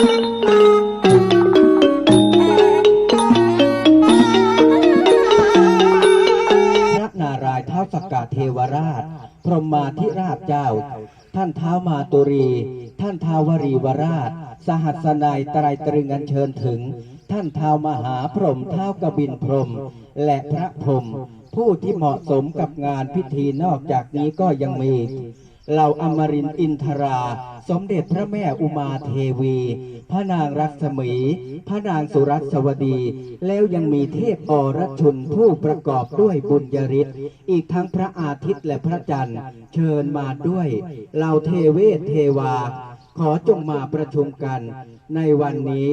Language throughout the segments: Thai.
พระนารายณ์เท้าสกกาเทวราช พรหมาธิราชเจ้า ท่านเท้ามาตุรี ท่านท้าววรีวราช สหัสนายไตรตรึงอันเชิญถึง ท่านท้าวมหาพรหมเท้าวกบินพรหมและพระพรหมผู้ที่เหมาะสมกับงานพิธีนอกจากนี้ก็ยังมี เหล่าอมรินทร์อินทรา สมเด็จพระแม่อุมาเทวี พระนางรักษมี พระนางสุรัสวดี แล้วยังมีเทพอรชุนผู้ประกอบด้วยบุญยริศอีกทั้งพระอาทิตย์และพระจันทร์ เชิญมาด้วยเหล่าเทเวศเทวา ขอจงมาประชุมกันในวันนี้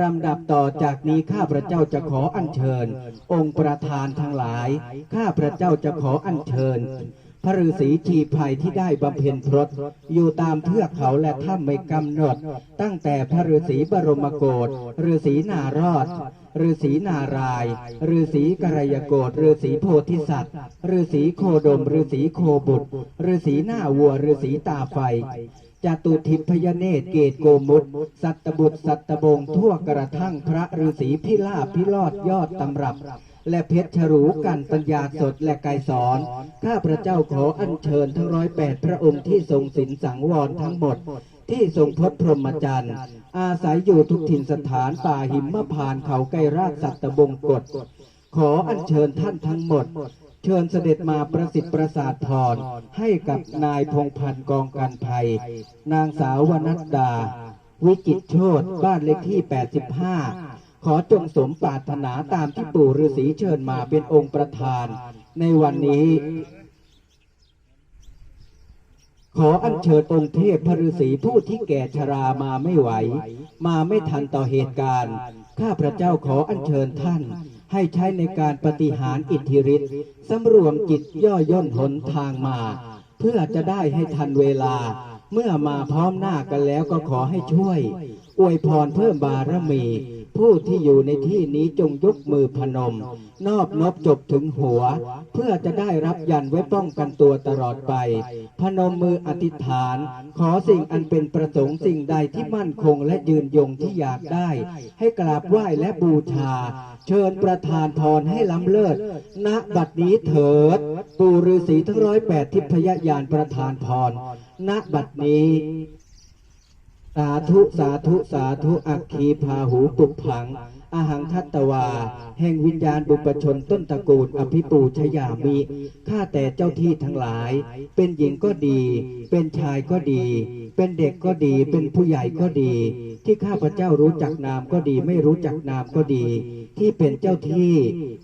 ลำดับต่อจากนี้ข้าพระเจ้าจะขออัญเชิญ องค์ประธานทั้งหลาย ข้าพระเจ้าจะขออัญเชิญ พระฤาษีชีภัยที่ได้บำเพ็ญพรตอยู่ตามเทือกเขาและถ้ำไม่กำหนด ตั้งแต่พระฤาษีบรมโกศฤาษีนารอดฤาษีนารายฤาษีกระยโกศฤาษีโพธิสัตว์ฤาษีโคดมฤาษีโคบุตรฤาษีหน้าวัวฤาษีตาไฟจตุทิพยเนตรเกตโกมุตสัตบุตรสัตบงทั่วกระทั่งพระฤาษีพิลาพิรอดยอดตำรับ และเพชรฉรูกันปัญญาสดและไกสอนข้าพระเจ้าขออัญเชิญทั้งร้อยแปดพระองค์ที่ทรงศีลสังวรทั้งหมด ที่ทรงพจน์พรหมจรรย์อาศัยอยู่ทุกถิ่นสถานป่าหิมพานเขาไกรราชสัตบงกฎขออัญเชิญท่านทั้งหมด เชิญเสด็จมาประสิทธิ์ประสาทพรให้กับนายพงพันธ์กองกันภัย นางสาววนัดดา วิจิตรโชตบ้านเลขที่ 85 ขอจงสมปรารถนาตามที่ปู่ฤาษีเชิญมาเป็นองค์ประธาน ในวันนี้ ขออัญเชิญองค์เทพพระฤาษีผู้ที่แก่ชรามาไม่ไหว มาไม่ทันต่อเหตุการณ์ ข้าพระเจ้าขออัญเชิญท่าน ให้ใช้ในการปฏิหารอิทธิฤทธิ์สำรวมจิตย่อย่นหนทางมา เพื่อจะได้ให้ทันเวลาเมื่อมาพร้อมหน้ากันแล้วก็ขอให้ช่วย อวยพรเพิ่มบารมี ผู้ที่อยู่ในที่นี้จงยกมือพนม นอบนบจบถึงหัว เพื่อจะได้รับยันไว้ป้องกันตัวตลอดไป พนมมืออธิษฐาน ขอสิ่งอันเป็นประสงค์สิ่งใดที่มั่นคงและยืนยงที่อยากได้ ให้กราบไหว้และบูชา เชิญประธานพรให้ล้ำเลิศ ณ บัดนี้เถิด ปู่ฤาษีทั้งร้อยแปดทิพยญาณประธานพร ณ บัดนี้ สาธุสาธุสาธุอัคคีพาหูปุกผังอาหังคัตตวา แห่งวิญญาณบุปชนต้นตระกูลอภิปูชยามิข้าแต่เจ้าที่ทั้งหลาย เป็นหญิงก็ดี เป็นชายก็ดี เป็นเด็กก็ดี เป็นผู้ใหญ่ก็ดี ที่ข้าพเจ้ารู้จักนามก็ดี ไม่รู้จักนามก็ดี ที่เป็นเจ้าที่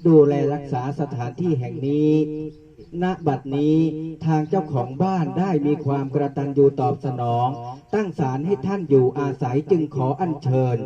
ดูแลรักษาสถานที่แห่งนี้ ณบัดนี้ทางเจ้าของบ้านได้มีความกระตันยูตอบสนอง ตั้งศาลให้ท่านอยู่อาศัยจึงขออัญเชิญ